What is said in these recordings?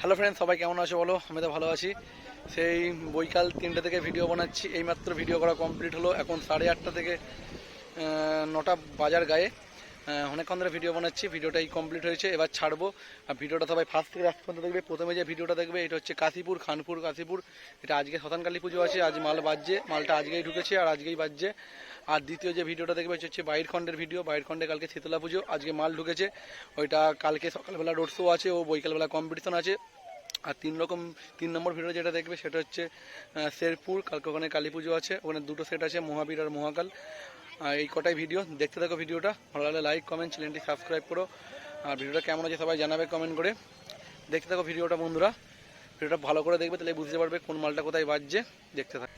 Hello friend সবাই কেমন আছো বলো? আমি তো ভালো আছি। সেই বৈকাল তিনটে থেকে ভিডিও বানাচ্ছি। এইমাত্র ভিডিও করা কমপ্লিট হলো। এখন সাড়ে আটটা থেকে নটা বাজার গায়ে। অনেকক্ষণ ধরে ভিডিও বানাচ্ছি ভিডিওটাই কমপ্লিট হয়েছে, এবার ছাড়বো। আর ভিডিওটা সবাই ফার্স্ট থেকে লাস্ট পর্যন্ত দেখবে, প্রথমে যে ভিডিওটা দেখবে, এটা হচ্ছে কাশীপুর, খানপুর, কাশীপুর। এটা আজকে শ্মশানকালী পুজো আছে, আজ মাল বাজছে, মালটা আজকেই ঢুকেছে আর আজকেই বাজছে। আর দ্বিতীয় যে ভিডিওটা দেখবে হচ্ছে বাইর খণ্ডের ভিডিও বাইর খণ্ডে কালকে শীতলা পুজো, আজকে মাল ঢুকেছে। ওইটা কালকে সকালবেলা রোড শো আছে, ও বৈকালবেলা কম্পিটিশন আছে। আর তিন রকম, তিন নম্বর ভিডিও যেটা দেখবে, সেটা হচ্ছে শেরপুর, কালকে ওখানে কালী পুজো আছে, ওখানে দুটো সেট আছে, মহাবীর আর মহাকাল। এই কটাই ভিডিও দেখতে থাকো ভিডিওটা ভালো লাগলে লাইক কমেন্ট চ্যানেলটি সাবস্ক্রাইব করো। আর ভিডিওটা কেমন আছে সবাই জানাবে কমেন্ট করে। দেখতে থাকো ভিডিওটা বন্ধুরা। ভিডিওটা ভালো করে দেখবে তাহলে বুঝতে পারবে কোন মালটা কোথায় বাজছে। দেখতে থাকো।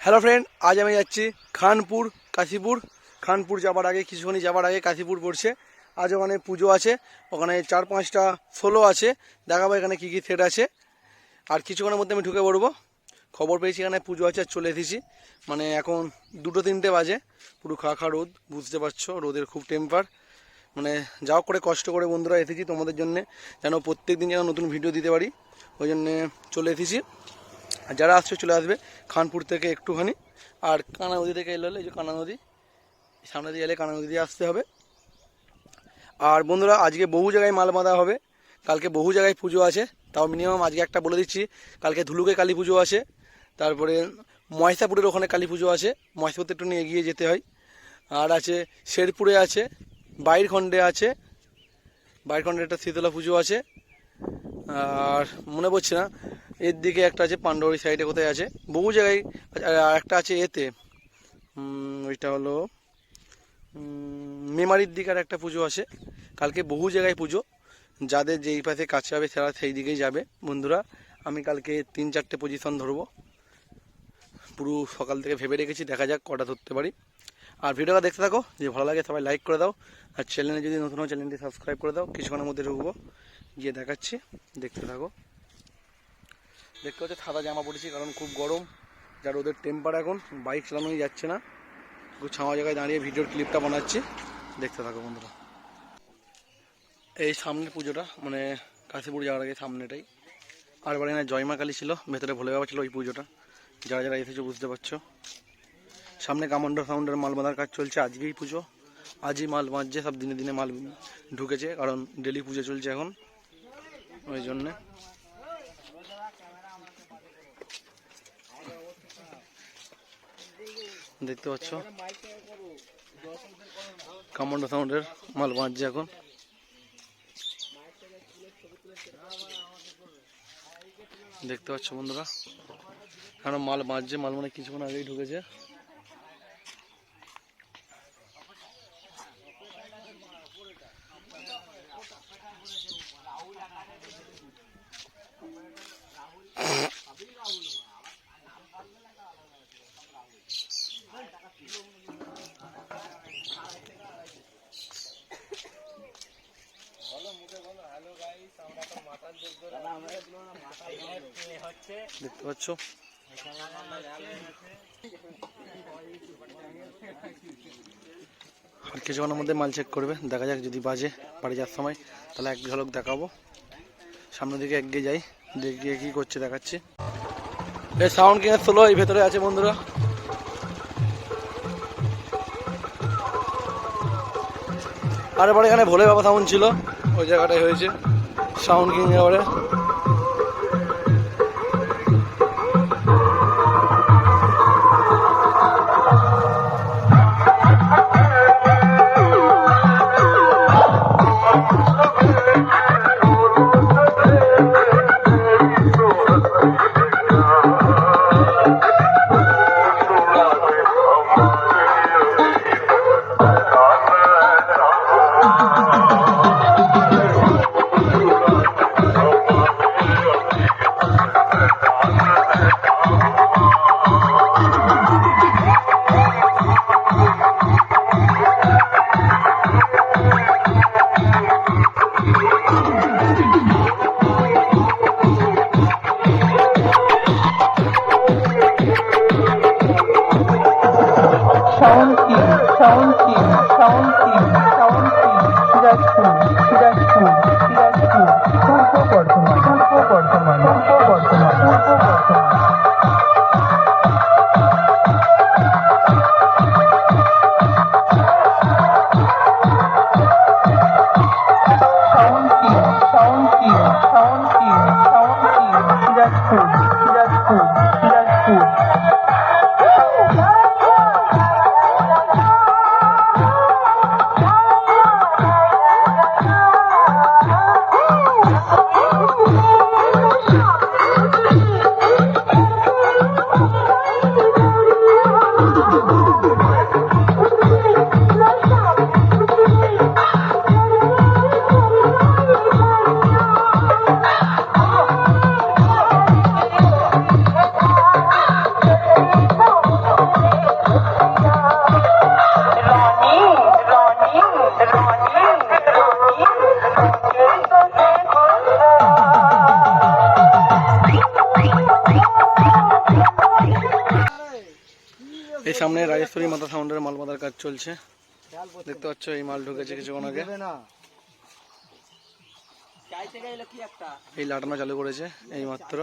হ্যালো ফ্রেন্ড আজ আমি যাচ্ছি খানপুর, কাশীপুর। খানপুর যাবার আগে, কিছুক্ষণই যাবার আগে কাশীপুর পড়ছে। আজ ওখানে পুজো আছে। ওখানে চার পাঁচটা ষোলো আছে। দেখাবো এখানে কী কী সেট আছে। আর কিছুক্ষণের মধ্যে আমি ঢুকে পড়ব। খবর পেয়েছি এখানে, পুজো আছে আর চলে এসেছি। মানে এখন দুটো তিনটে বাজে, পুরো খা খা রোদ, বুঝতে পারছ, রোদের খুব টেম্পার মানে যাও করে কষ্ট করে বন্ধুরা এসেছি তোমাদের জন্যে, যেন প্রত্যেক দিন যেন নতুন ভিডিও দিতে পারি। ওই জন্যে চলে এসেছি। আর যারা আসছে, চলে আসবে খানপুর থেকে একটুখানি। আর কানা নদী থেকে এলে, এই যে কানা নদী, সামনে দিয়ে এলে কানা নদী দিয়ে আসতে হবে। আর বন্ধুরা, আজকে বহু জায়গায় মাল বাঁধা হবে। কালকে বহু জায়গায় পুজো আছে। তাও মিনিমাম আজকে একটা বলে দিচ্ছি, কালকে ধুলুকে কালী পুজো আছে। তারপরে মহেশাপুরের ওখানে কালী পুজো আছে। মহেশপুর একটু নিয়ে এগিয়ে যেতে হয়। আর আছে শেরপুরে আছে, বাইরখণ্ডে আছে। বাইরখণ্ডে একটা শীতলা পুজো আছে। আর মনে পড়ছে না, এর দিকে একটা আছে পাণ্ডবরী সাইডে কোথায় আছে। বহু জায়গায়, আর একটা আছে এতে। ওইটা হলো মেমারির দিকে আর একটা পুজো আছে। কালকে বহু জায়গায় পুজো। যাদের যেই পাশে কাছে হবে, তারা সেই দিকেই যাবে। বন্ধুরা, আমি কালকে তিন চারটে পজিশন ধরবো। পুরো সকাল থেকে ভেবে রেখেছি, দেখা যাক কটা ধরতে পারি। আর ভিডিওটা দেখতে থাকো যে ভালো লাগে সবাই লাইক করে দাও। আর চ্যানেলে যদি নতুন হয় চ্যানেলটি সাবস্ক্রাইব করে দাও। কিছুক্ষণের মধ্যে ঢুকবো, গিয়ে দেখাচ্ছি, দেখতে থাকো। দেখতে হচ্ছে সাদা জামা পরেছি, কারণ খুব গরম। যার ওদের টেম্পার এখন বাইক চালানোই যাচ্ছে না। খুব ছাওয়া জায়গায় দাঁড়িয়ে ভিডিওর ক্লিপটা বানাচ্ছি। দেখতে থাকো বন্ধুরা। এই সামনের পুজোটা মানে কাশীপুর যাওয়ার আগে সামনেটাই। আর বাড়ি না, জয়মা কালী ছিল, ভেতরে ভোলে বাবা ছিল ওই পুজোটা। যারা যারা এসেছ বুঝতে পারছ। সামনে কামান্ডো সাউন্ডের মাল বাঁধার কাজ চলছে, আজকেই পুজো। আজই মাল বাঁধছে, সব দিনে দিনে মাল ঢুকেছে, কারণ ডেলি পুজো চলছে এখন। ওই জন্যে। দেখতে পাচ্ছ? কামান্ডো সাউন্ডের মাল বাঁধছে এখন। দেখতে পাচ্ছ বন্ধুরা? এখন মাল বাঁধছে মাল মানে কিছুক্ষণ আগেই ঢুকেছে। দেখতে পাচ্ছ? আর কিছুক্ষণের মধ্যে মাল চেক করবে, দেখা যাক যদি বাজে বাড়ি যাওয়ার সময়, তাহলে এক ঝলক দেখাবো। সামনের দিকে এগিয়ে যাই দেখিয়ে কি করছে, দেখাচ্ছি। এই সাউন্ড কিনে তোলো এই ভেতরে আছে বন্ধুরা? আর এবারে এখানে ভোলে বাবা সাউন্ড ছিল, ওই জায়গাটায় হয়েছে। সাউন্ড কিং এবারে? own রাজেশ্বরী মাতা সাউন্ডের মাল বাঁধার কাজ চলছে। দেখতে পাচ্ছ, এই মাল ঢুকেছে কিছুক্ষণ আগে। এই লাটানো চালু করেছে এই মাত্র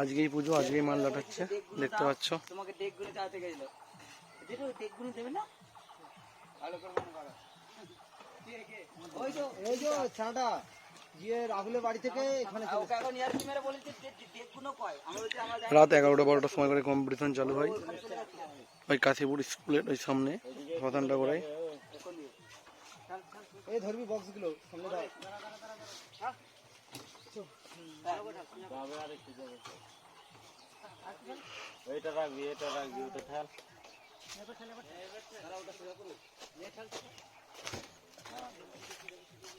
আজকেই পুজো, আজকেই মাল লাটাচ্ছে, দেখতে পাচ্ছ। তোমাকে ছানাটা রাত এগারোটা বারোটার সময় করে কম্পিটিশন চালু হয়। ওই কাশীপুর স্কুলের ওই সামনে প্রধানটা করে। রাখবি এটা রাখবি ওটা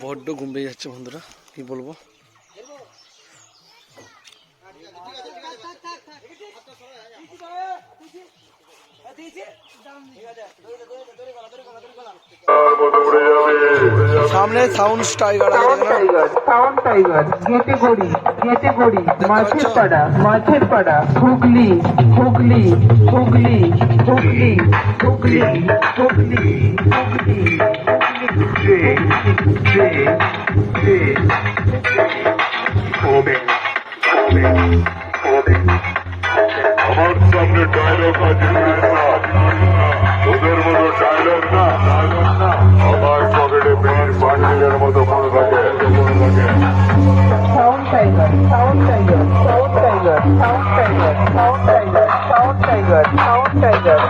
বড্ড ঘুম পেয়ে যাচ্ছে বন্ধুরা কি বলব? ঠিক আছে দৌড়ে দৌড়ে দৌড়ে গলা দৌড়ে গলা দৌড়ে গলা সামনে সাউন্ড টাইগার সাউন্ড টাইগার গেটে গড়ি গেটে গড়ি মাছের পাড়া মাছের পাড়া হুগলি হুগলি হুগলি হুগলি হুগলি হুগলি হুগলি আমার সামনে ডায়লগ আছে। ওদের মতো ডায়লগ না। আমার পকেটে মেয়ের বান্ডিলের মতো মনে থাকে। Sound tiger sound tiger sound tiger sound tiger sound tiger sound tiger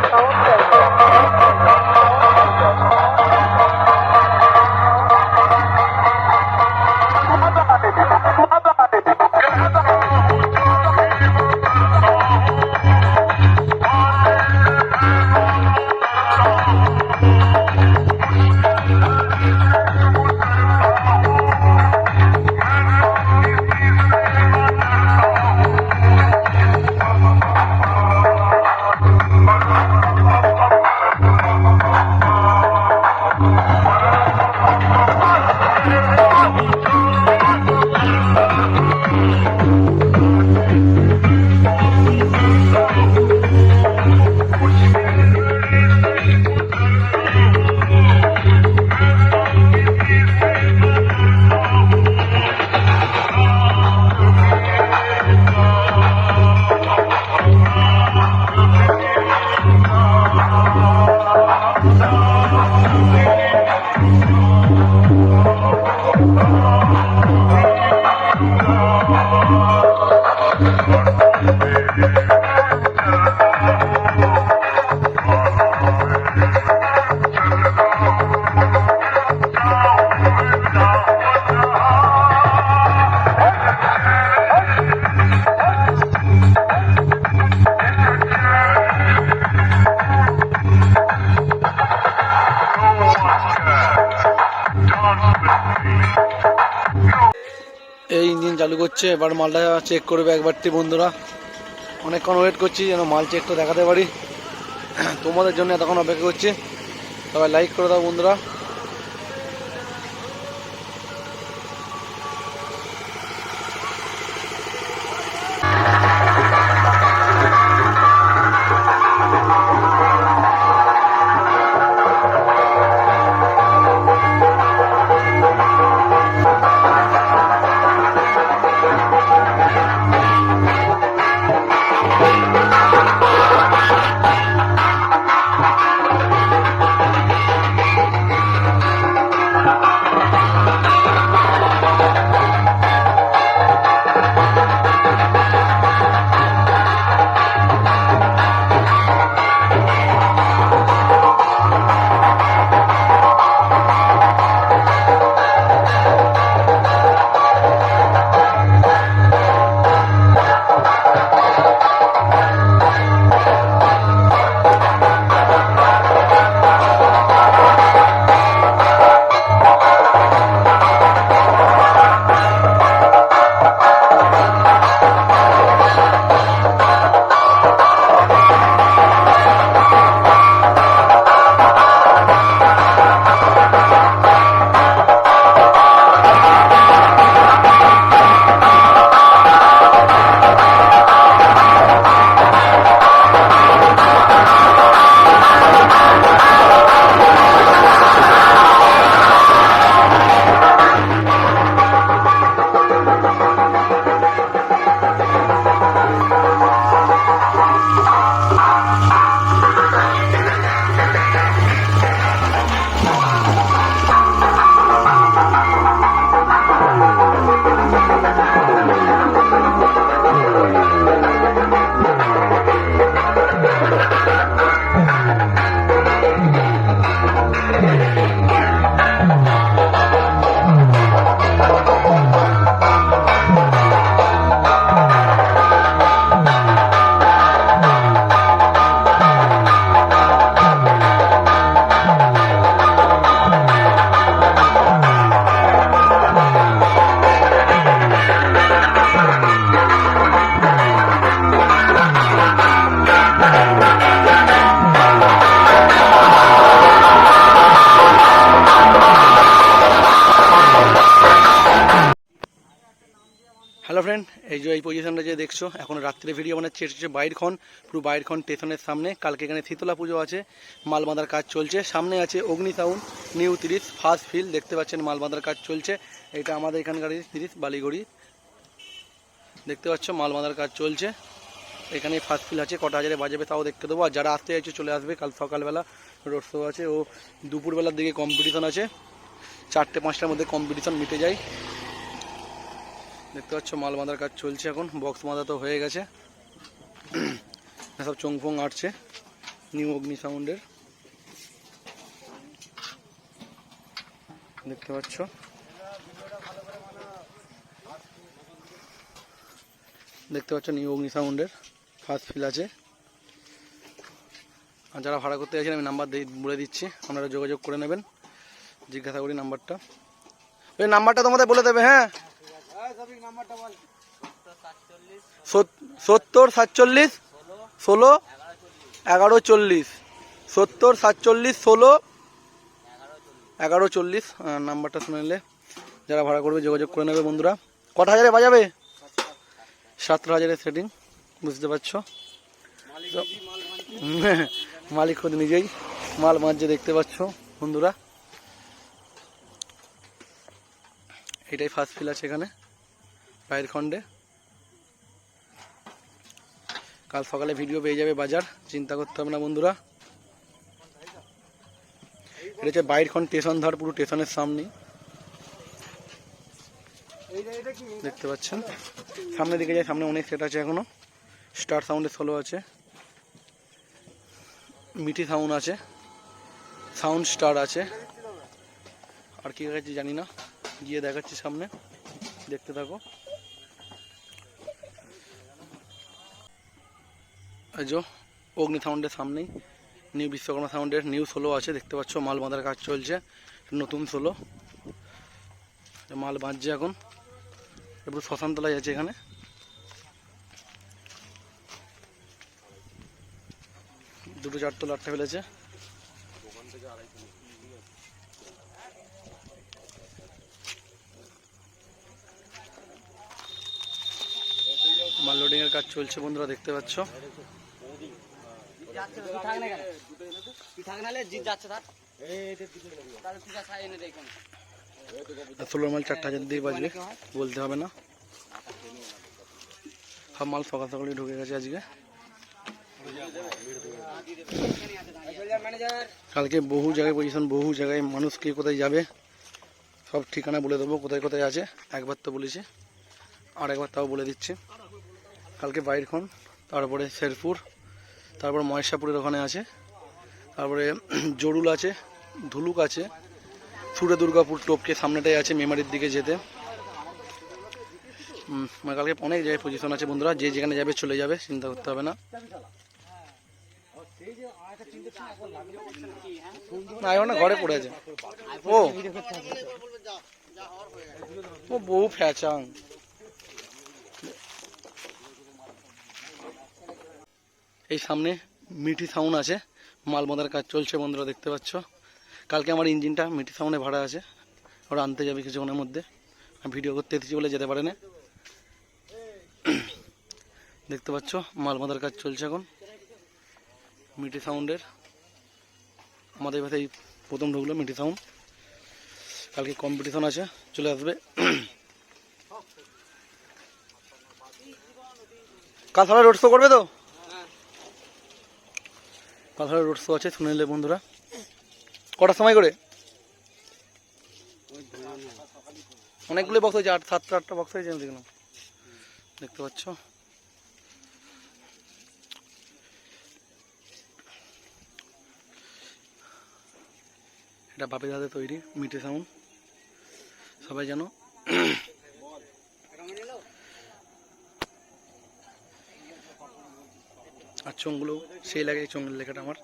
করছে এবার মালটা চেক করবে একবারটি বন্ধুরা। অনেকক্ষণ ওয়েট করছি, যেন মাল চেকটা দেখাতে পারি। তোমাদের জন্য এতক্ষণ অপেক্ষা করছি। সবাই লাইক করে দাও বন্ধুরা। বানাচ্ছি এটা হচ্ছে বাইরখন। পুরো বাইরখন স্টেশনের সামনে। কালকে এখানে শীতলা পুজো আছে মাল বাঁধার কাজ চলছে। সামনে আছে অগ্নি সাউন্ড নিউ তিরিশ, ফার্স্ট ফিল দেখতে পাচ্ছেন মাল বাঁধার কাজ চলছে। এটা আমাদের এখানকার তিরিশ, বালিগড়ি। দেখতে পাচ্ছ মাল বাঁধার কাজ চলছে। এখানে ফার্স্ট ফিল আছে, কটা হাজারে বাজাবে তাও দেখতে দেবো। আর যারা আসতে চাইছে, চলে আসবে। কাল সকালবেলা রোড শো আছে। ও দুপুরবেলার দিকে কম্পিটিশন আছে। চারটে, পাঁচটার মধ্যে কম্পিটিশন মিটে যায়। দেখতে পাচ্ছ মাল বাঁধার কাজ চলছে এখন। বক্স বাঁধা তো হয়ে গেছে। সব চোংফোং আটছে, নিউ অগ্নি সাউন্ডের। দেখতে পাচ্ছ? দেখতে পাচ্ছ নিউ অগ্নি সাউন্ডের ফার্স্ট ফিল আছে। আর যারা ভাড়া করতে গেছেন আমি নাম্বার বলে দিচ্ছি, আপনারা যোগাযোগ করে নেবেন। জিজ্ঞাসা করি নাম্বারটা। ওই নাম্বারটা তোমাদের বলে দেবে হ্যাঁ? সত- সত্তর, সাতচল্লিশ, ষোলো, এগারো, চল্লিশ। সত্তর, সাতচল্লিশ, ষোলো, এগারো, চল্লিশ নাম্বারটা শুনে নিলে যারা ভাড়া করবে যোগাযোগ করে নেবে বন্ধুরা। কটা হাজারে বাজাবে? সতেরো হাজারের সেটিং, বুঝতে পারছ? মালিক খোদ নিজেই মাল মাঝে দেখতে পাচ্ছ বন্ধুরা। এটাই ফার্স্ট ফিল আছে এখানে পায়ের খণ্ডে। কাল সকালে ভিডিও পেয়ে যাবে বাজার, চিন্তা করতে হবে না বন্ধুরা। এটা হচ্ছে বাইরখন স্টেশন ধার, পুরো স্টেশনের সামনে। দেখতে পাচ্ছেন? সামনে দিকে যায়, সামনে অনেক সেট আছে এখনও। স্টার সাউন্ডের সোলো আছে। মিটি সাউন্ড আছে। সাউন্ড স্টার আছে। আর কি জানি না। গিয়ে দেখাচ্ছি সামনে। দেখতে থাকো। যে। অগ্নি সাউন্ডের সামনেই। নিউ বিশ্বকর্মা সাউন্ডের নিউ সোলো আছে, দেখতে পাচ্ছ, মাল বাঁধার কাজ চলছে। নতুন সোলো মাল বাঁধছে এখন। এবার শ্মশানতলায় আছে এখানে। দুটো চারতলা আটটা ফেলেছে। মাল লোডিং এর কাজ চলছে, বন্ধুরা, দেখতে পাচ্ছ। ষোলো মাল চারটা হাজার দিয়ে বাজবে, বলতে হবে না। সব মাল সকাল সকালে ঢুকে গেছে আজকে। কালকে বহু জায়গায় পজিশন বহু জায়গায় মানুষ কে কোথায় যাবে, সব ঠিকানা বলে দেবো, কোথায় কোথায় আছে। একবার তো বলেছি, আর একবার তাও বলে দিচ্ছে। কালকে বাইরখন তারপরে শেরপুর। তারপর মহেশাপুরের ওখানে আছে। তারপরে জরুল আছে, ধুলুক আছে সুরে দুর্গাপুর টোপকে সামনেটাই আছে মেমারির দিকে যেতে। মানে কালকে অনেক জায়গায় পজিশন আছে বন্ধুরা, যে যেখানে যাবে চলে যাবে, চিন্তা করতে হবে না। ঘরে পড়ে আছে। ও ও বহু ফ্যাচাং। এই সামনে মিঠি সাউন্ড আছে। মাল বাঁধার কাজ চলছে বন্ধুরা, দেখতে পাচ্ছ। কালকে আমার ইঞ্জিনটা মিঠি সাউন্ডে ভাড়া আছে। ওরা আনতে যাবে কিছুক্ষণের মধ্যে। আমি ভিডিও করতে এসেছি বলে যেতে পারে না দেখতে পাচ্ছ মাল বাঁধার কাজ চলছে এখন। মিঠি সাউন্ডের আমাদের এই প্রথম ঢুকলো মিঠি সাউন্ড কালকে কম্পিটিশন আছে, চলে আসবে। কাল রোড শো করবে তো? সকালে রোড শো আছে, শুনে নিলে বন্ধুরা। কটার সময় করে? অনেকগুলো বক্স হয়েছে, আট, সাতটা, আটটা বক্স হয়েছে, আমি দেখলাম। দেখতে পাচ্ছ? এটা বাপের হাতে তৈরি, মিঠে সাউন্ড সবাই জানো? চোঙগুলো সেই লাগে এই চোঙের লেখাটা আমার।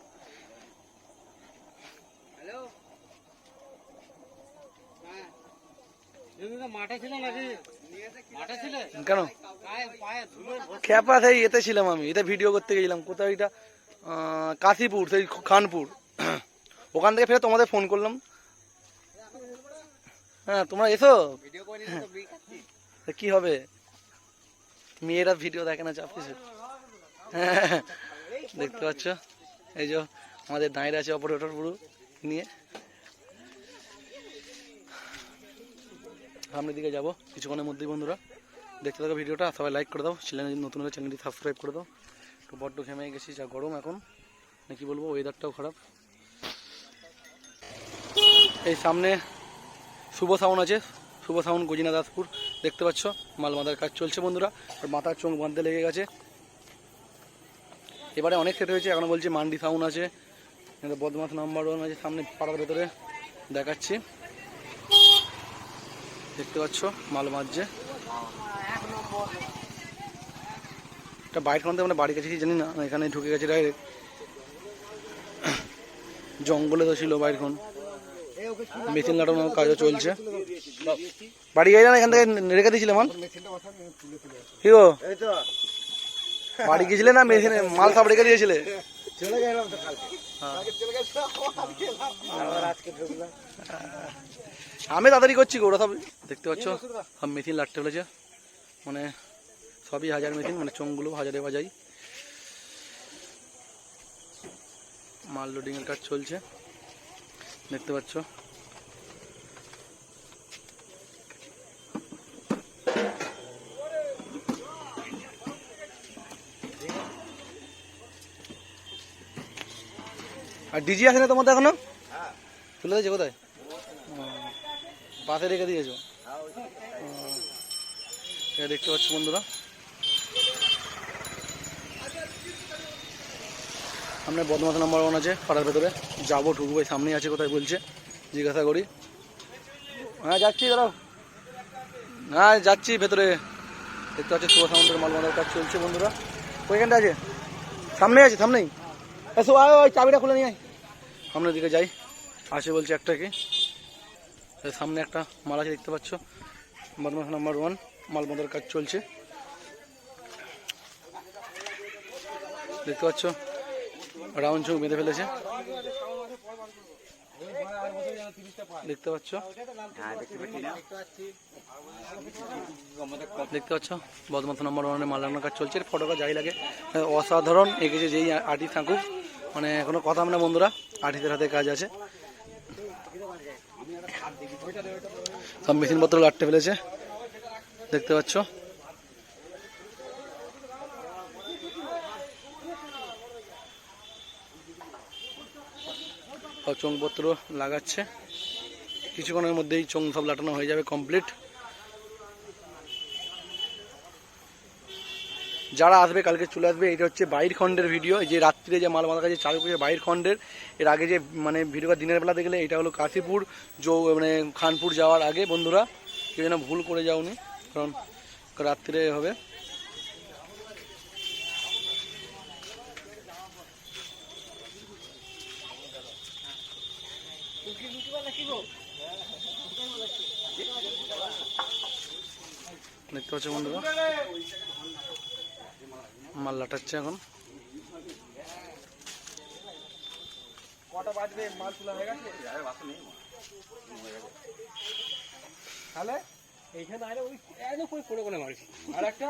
ছিল কেন? সেই এতে ছিলাম আমি এটা ভিডিও করতে গেছিলাম। এটা কাশীপুর সেই খানপুর। ওখান থেকে ফের তোমাদের ফোন করলাম। হ্যাঁ তোমরা এসো। কি হবে? মেয়েরা ভিডিও দেখে না চাপ কিছু দেখতে পাচ্ছ? এই যে আমাদের দাঁড়িয়ে আছে অপারেটর পুরো নিয়ে। সামনের দিকে যাব কিছুক্ষণের মধ্যেই বন্ধুরা। দেখতে থাকো ভিডিওটা সবাই লাইক করে দাও। চ্যানেল নতুন হলে চ্যানেলটি সাবস্ক্রাইব করে দাও। একটু বড্ড ঘেমে গেছি, যা গরম এখন। না কি বলব ওয়েদারটাও খারাপ। এই সামনে শুভ সাউন আছে, শুভ সাউন, গজিনা দাসপুর। দেখতে পাচ্ছ মাল বাঁধার কাজ চলছে বন্ধুরা। আর মাথার চোখ বাঁধতে লেগে গেছে। এবারে অনেক সেট হয়েছে এখনও বলছি মান্ডি সাউন আছে। বদমাস নাম্বার ওয়ান আছে সামনে পাড়ার ভেতরে। দেখাচ্ছি। দেখতে পাচ্ছ মাল বাঁধছে। এটা বাইর খান মানে বাড়ি কাছে কি জানি না এখানে ঢুকে গেছে ডাইরেক্ট জঙ্গলে তো ছিল বাইরখন মেশিন লাগানোর কাজও চলছে। বাড়ি যাই না এখান থেকে রেখে দিয়েছিলাম কি গো? বাড়ি গেছিলে না মেশিনে মাল সব রেখে দিয়েছিলে? চলে গেলাম তো কালকে। ঢুকলাম। আমি তাড়াতাড়ি করছি ওরা সব দেখতে পাচ্ছ? সব মেশিন লাটতে ফেলেছে। মানে সবই হাজার মেশিন মানে চোঙগুলো হাজারে বাজাই মাল লোডিংয়ের কাজ চলছে। দেখতে পাচ্ছ? আর ডিজি আছে না তোমাদের এখনও? তুলে দিয়েছে কোথায় পাশে রেখে দিয়েছ। এটা দেখতে পাচ্ছ বন্ধুরা। সামনে বদমাস নাম্বার ওয়ান আছে পাড়ার ভেতরে। যাব ঢুকবো সামনেই আছে কোথায় বলছে জিজ্ঞাসা করি। হ্যাঁ যাচ্ছি দাঁড়াও। হ্যাঁ যাচ্ছি ভেতরে। দেখতে পাচ্ছি শুভ সামন্তের মাল বাঁধার কাজ চলছে বন্ধুরা। ওইখানটা আছে? সামনে আছে সামনেই। এসো আয় ওই চাবিটা খুলে নিয়ে আয়। সামনের দিকে যাই। আসে বলছে একটাকে। সামনে একটা মাল আছে, দেখতে পাচ্ছ? বদমাস নাম্বার ওয়ান মাল বাঁধার কাজ চলছে। দেখতে পাচ্ছ? রাউন্ড চোখ বেঁধে ফেলেছে। দেখতে পাচ্ছ? দেখতে পাচ্ছ? বদমাস নাম্বার ওয়ানের মাল রান্নার কাজ চলছে। ফটোটা যাই লাগে। অসাধারণ এঁকেছে যেই আর্টিস্ট থাকুক। মানে কোনো কথা না বন্ধুরা আর্টিস্টের হাতে কাজ আছে। সব মেশিনপত্র লাটতে ফেলেছে, দেখতে পাচ্ছ। সব চোঙপত্র লাগাচ্ছে। কিছুক্ষণের মধ্যেই চোঙ সব লাটানো হয়ে যাবে কমপ্লিট যারা আসবে, কালকে চলে আসবে, এটা হচ্ছে বাইর খণ্ডের ভিডিও যে রাত্রিরে যে মাল মাথা কাছে চালু করেছে বাইর খণ্ডের, এর আগে যে মানে ভিডিওটা দিনের বেলা দেখলে, এটা হলো কাশীপুর যো মানে খানপুর যাওয়ার আগে, বন্ধুরা। কেউ যেন ভুল করে যাওনি কারণ রাত্রিরে হবে। দেখতে পাচ্ছ বন্ধুরা? মাল লাটাচ্ছে এখন। কটা বাজবে? মাল তোলা হয়ে গেছে? তাহলে এইখানে আরে ওই একদম কই করে করে মারিস? আর একটা?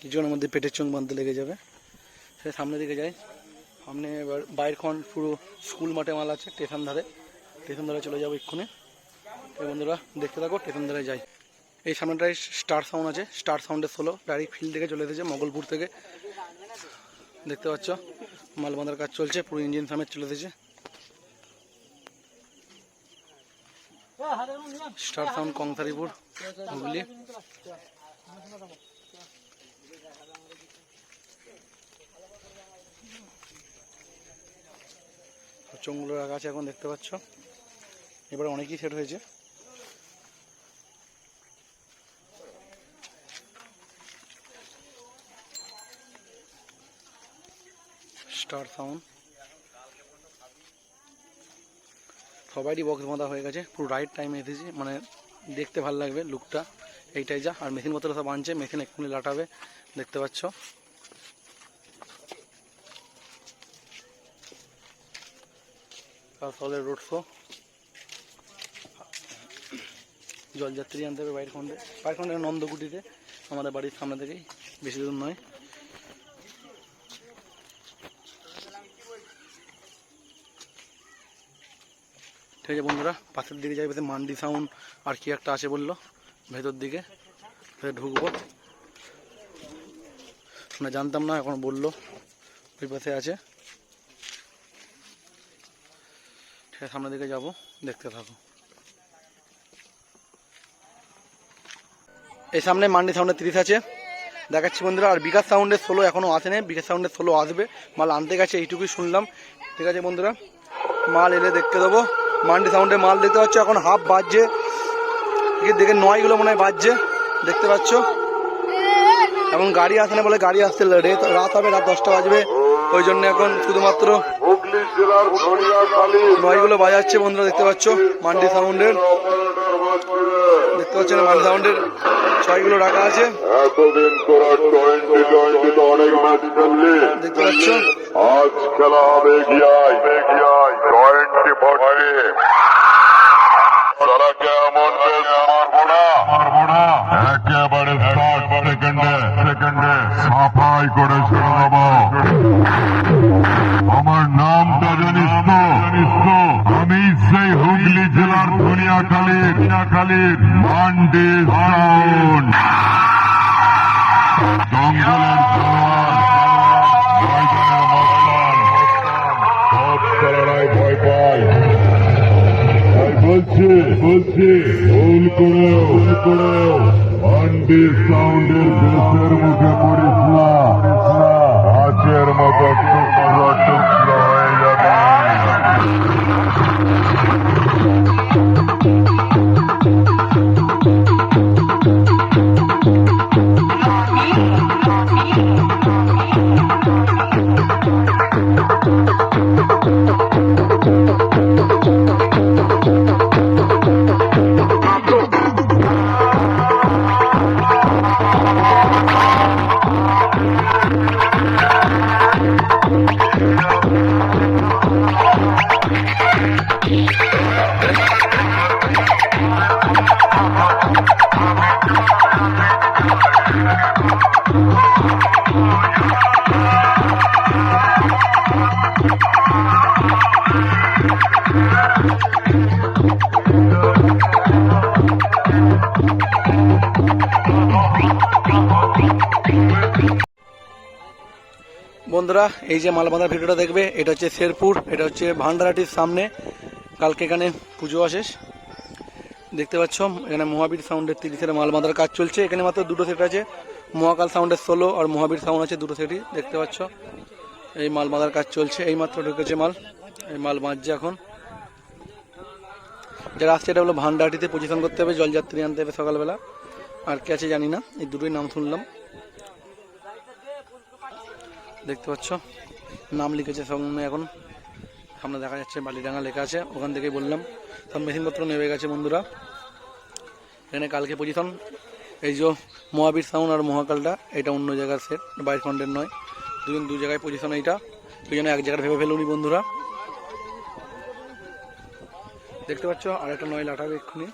কিছুক্ষণের মধ্যে পেটের চোখ বাঁধতে লেগে যাবে। সে সামনের দিকে যাই সামনে এবার বাইর পুরো স্কুল মাঠে মাল আছে স্টেশন ধারে। স্টেশন ধারে চলে যাব এক্ষুনি। বন্ধুরা, দেখতে থাকো স্টেশন ধারে যাই। এই সামনেটায় স্টার সাউন্ড আছে, স্টার সাউন্ডের সোলো, ডাইরেক্ট ফিল্ড থেকে চলে এসেছে, মঙ্গলপুর থেকে। দেখতে পাচ্ছ মাল বাঁধার কাজ চলছে, পুরো ইঞ্জিন সামেত চলে এসেছে। Star sound Kansaripur, Hooghly. চোঙগুলো রাখা আছে এখন, দেখতে পাচ্ছ। এবারে অনেকই সেট হয়েছে। Star sound. সবারই বক্স বাঁধা হয়ে গেছে, পুরো রাইট টাইমে এসেছি মানে দেখতে ভালো লাগবে লুকটা এইটাই যা, আর মেশিন পত্র সব আনছে মেশিন এক্ষুনি লাটাবে, দেখতে পাচ্ছ। তাহলে রোড শো জলযাত্রী আনতে হবে বাইর খন্ডে বাইর খন্ডে নন্দকুটিতে আমাদের বাড়ির সামনে থেকেই, বেশি দূর নয়। আছে বন্ধুরা, পাশের দিকে যাই পাশে মান্ডি সাউন্ড আর কি একটা আছে বলল, ভেতর দিকে ঢুকবো। আমরা জানতাম না, এখন বলল, ওই পাশে আছে। ঠিক আছে, সামনের দিকে যাব, দেখতে থাকো। এই সামনে মান্ডি সাউন্ডে তিরিশ আছে। দেখাচ্ছি বন্ধুরা, আর বিকাশ সাউন্ডের ষোলো এখনও আসেনি, বিকাশ সাউন্ডের ষোলো আসবে। মাল আনতে গেছে, এইটুকুই শুনলাম। ঠিক আছে বন্ধুরা, মাল এলে দেখতে দেবো। মান্ডি সাউন্ডে মাল দেখতে পাচ্ছ এখন হাফ বাজছে। দেখে নয়গুলো মনে হয় বাজছে দেখতে পাচ্ছ? এখন গাড়ি আসে না বলে গাড়ি আসতে রেত- রাত হবে রাত দশটা বাজবে। ওই জন্য এখন শুধুমাত্র নয়গুলো বাজাচ্ছে বন্ধুরা দেখতে পাচ্ছ? মান্ডি সাউন্ডের। দেখতে পাচ্ছেন মান্ডি সাউন্ডের ছয়গুলো রাখা আছে। দেখতে পাচ্ছ? আজ খেলা হবে এগিয়াই তারা কেমন সেকেন্ডে সেকেন্ডে সাফাই করে ছেড়ে আমার নামটা জানিস তো জানিস আমি সেই হুগলি জেলার ধনিয়াখালীর ধনিয়াখালীর মান্ডি সাউন্ড জঙ্গলের ভুল করেও ভুল করেও মান্ডি সাউন্ডের দেশের মুখে পড়িস এই যে মালবাঁধার ভিডিওটা দেখবে, এটা হচ্ছে শেরপুর, এটা হচ্ছে ভান্ডারাটির সামনে। কালকে এখানে পুজো আসে। দেখতে পাচ্ছ, এখানে মহাবীর সাউন্ডের তিরিশের মাল বাঁধার কাজ চলছে। এখানে মাত্র দুটো সেট আছে। মহাকাল সাউন্ডের ষোলো আর মহাবীর সাউন্ড আছে দুটো সেটই দেখতে পাচ্ছ, এই মাল বাঁধার কাজ চলছে। এই মাত্র ঢুকেছে মাল, এই মাল বাঁধছে এখন। যারা আসছে, এটা হলো ভান্ডারটিতে পজিশন করতে হবে, জলযাত্রী আনতে হবে সকালবেলা। আর কে আছে জানি না, এই দুটোই নাম শুনলাম। দেখতে পাচ্ছ? নাম লিখেছে সামনে এখন। সামনে দেখা যাচ্ছে বালিডাঙ্গা লেখা আছে, ওখান থেকেই বললাম। সব মেশিনপত্র নেমে গেছে বন্ধুরা। এখানে কালকে পজিশন এই যে মহাবীর সাউন্ড আর মহাকালটা, এটা অন্য জায়গার সেট বাইর খন্ডের নয়। দুজন দু জায়গায় পজিশন এইটা। দুই জন্য এক জায়গায় ভেবে ফেলুনি বন্ধুরা। দেখতে পাচ্ছ? আর একটা নয় লাটাবে এক্ষুনি।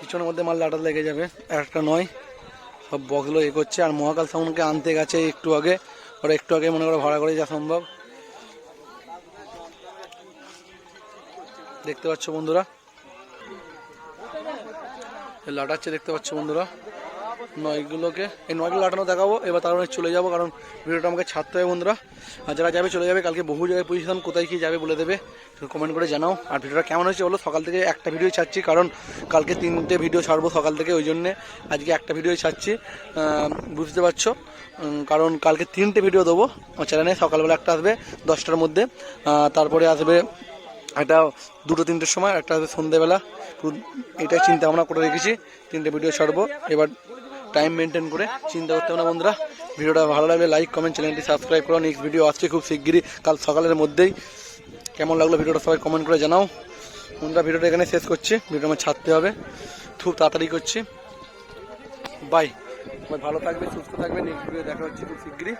পিছনের মধ্যে মাল লাটা লেগে যাবে। একটা নয়। সব বক্সগুলো এ করছে। আর মহাকাল সাউন্ডকে আনতে গেছে একটু আগে। ওরা একটু আগে মনে করো ভাড়া করে যা সম্ভব। দেখতে পাচ্ছ বন্ধুরা? লাটাচ্ছে দেখতে পাচ্ছ বন্ধুরা? নয়গুলোকে এই নয়গুলো লাটানো দেখাবো, এবার তার মানে চলে যাব, কারণ ভিডিওটা আমাকে ছাড়তে হবে বন্ধুরা। আর যারা যাবে চলে যাবে, কালকে বহু জায়গায় পজিশন কোথায় কি যাবে বলে দেবে। কমেন্ট করে জানাও। আর ভিডিওটা কেমন হয়েছে বলো? সকাল থেকে একটা ভিডিও ছাড়ছি, কারণ কালকে তিনটে ভিডিও ছাড়বো সকাল থেকে, ওই জন্যে আজকে একটা ভিডিও ছাড়ছি। বুঝতে পারছ? কারণ কালকে তিনটে ভিডিও দেবো। চ্যানেলে সকালবেলা একটা আসবে দশটার মধ্যে। তারপরে আসবে একটা দুটো, তিনটের সময় একটা আসবে সন্ধেবেলা। পুরো এটাই চিন্তা ভাবনা করে রেখেছি। তিনটে ভিডিও ছাড়বো। এবার টাইম মেনটেন করে চিন্তা করতে হবে না বন্ধুরা। ভিডিওটা ভালো লাগলে লাইক কমেন্ট চ্যানেলটি সাবস্ক্রাইব করো। নেক্সট ভিডিও আসছে খুব শিগগিরই। কাল সকালের মধ্যেই। কেমন লাগল ভিডিওটা সবাই কমেন্ট করে জানাও। বন্ধুরা, ভিডিওটা এখানে শেষ করছি। ভিডিও আমার ছাড়তে হবে। খুব তাড়াতাড়ি করছি। বাই ভালো থাকবে, সুস্থ থাকবে। নেক্সট ভিডিও দেখা হচ্ছে খুব শিগগিরই।